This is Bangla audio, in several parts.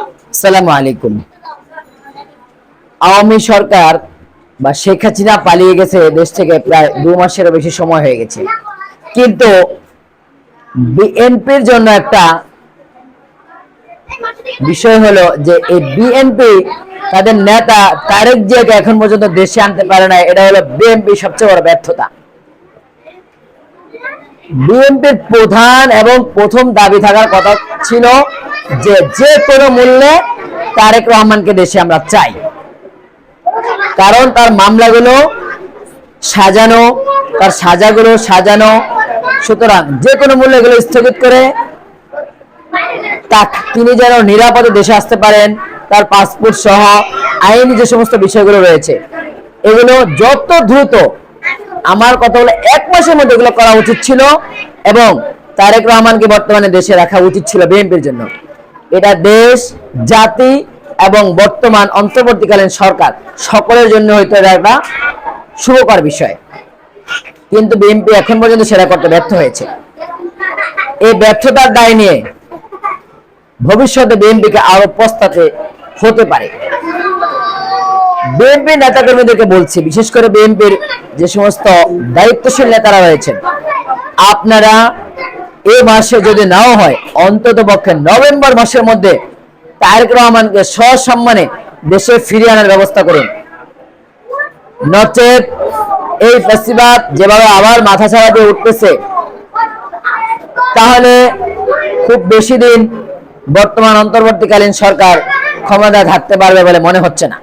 আসসালামু আলাইকুম। আওয়ামী সরকার বা শেখ হাসিনা পালিয়ে গেছে দেশ থেকে প্রায় দু বেশি সময় হয়ে গেছে। কিন্তু বিএনপির জন্য একটা বিষয় হলো যে এই বিএনপি, তাদের নেতা তারেক জিয়াকে এখন পর্যন্ত দেশে আনতে পারে না এটা হলো বিএনপি সবচেয়ে বড় ব্যর্থতা। বিএনপির প্রধান এবং প্রথম দাবি থাকার কথা ছিল যে যে কোনো মূল্যে তারেক রহমানকে দেশে আমরা চাই। কারণ তার মামলাগুলো সাজানো, তার সাজাগুলো সাজানো, সুতরাং যে কোনো মূল্যে এগুলো স্থগিত করে তা তিনি যেন নিরাপদে দেশে আসতে পারেন, তার পাসপোর্ট সহ আইনি যে সমস্ত বিষয়গুলো রয়েছে, এগুলো যত দ্রুত, আমার কথা হলো এক মাসের মধ্যে এগুলো করা উচিত ছিল এবং তারেক রহমানকে বর্তমানে দেশে রাখা উচিত ছিল বিএনপির জন্য। এটা দেশ, জাতি এবং বর্তমান অন্তর্বর্তীকালীন সরকার, সকলের জন্য হয়তো এটা একটা শুভকর বিষয়। কিন্তু বিএনপি এখন পর্যন্ত সেটা করতে ব্যর্থ হয়েছে। এই ব্যর্থতার দায় নিয়ে ভবিষ্যতে বিএনপিকে আরও পস্তাতে হতে পারে। বিএনপি নেতাকর্মীদেরকে বলছি, বিশেষ করে বিএনপির যে সমস্ত দায়িত্বশীল নেতারা রয়েছেন, আপনারা এই মাসে যদি নাও হয়, অন্তত পক্ষে নভেম্বর মাসের মধ্যে তারেক রহমানকে সসম্মানে দেশে ফিরিয়ে আনার ব্যবস্থা করুন। নচেত এই ফেস্টিভাল যেভাবে আবার মাথা ছাড়া দিয়ে উঠতেছে, তাহলে খুব বেশি দিন বর্তমান অন্তর্বর্তীকালীন সরকার ক্ষমতায় থাকতে পারবে বলে মনে হচ্ছে না।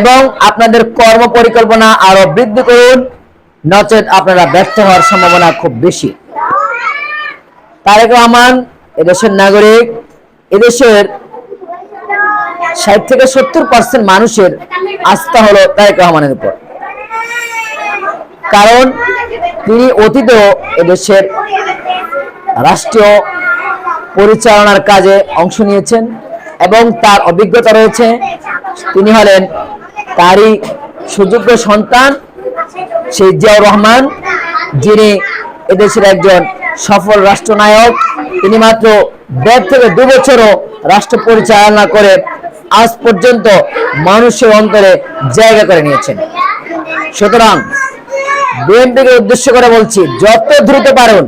এবং আপনাদের কর্ম পরিকল্পনা আরও বৃদ্ধি করুন, নচেত আপনারা ব্যর্থ হওয়ার সম্ভাবনা খুব বেশি। তারেক রহমান, এদেশের নাগরিক, এদেশের ষাট থেকে সত্তর পার্সেন্ট মানুষের আস্থা হলো তারেক রহমানের উপর। কারণ তিনি অতীতেও এদেশের রাষ্ট্রীয় পরিচালনার কাজে অংশ নিয়েছেন এবং তার অভিজ্ঞতা রয়েছে। তিনি হলেন তারই সুযোগ্য সন্তান, সেই জিয়াউর রহমান, যিনি এদেশের একজন সফল রাষ্ট্রনায়ক। তিনি মাত্র দেড় থেকে দু বছরও রাষ্ট্র পরিচালনা করে আজ পর্যন্ত মানুষের অন্তরে জায়গা করে নিয়েছেন। সুতরাং বিএনপিকে উদ্দেশ্য করে বলছি, যত দ্রুত পারুন,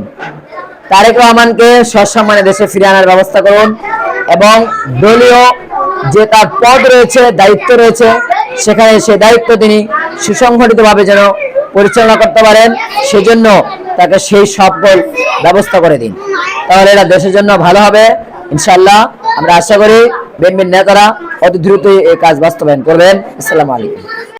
তারেক রহমানকে সসম্মানে দেশে ফিরে আনার ব্যবস্থা করুন এবং দলীয় যে তার পদ রয়েছে, দায়িত্ব রয়েছে, সেখানে সে দায়িত্ব তিনি সুসংগঠিতভাবে যেন পরিচালনা করতে পারেন। সেজন্য তাকে সেই সকল ব্যবস্থা করে দিন। তাহলে এটা দেশের জন্য ভালো হবে। ইনশাল্লাহ আমরা আশা করি বিএনপির নেতারা অতি দ্রুতই এই কাজ বাস্তবায়ন করবেন। আসসালামু আলাইকুম।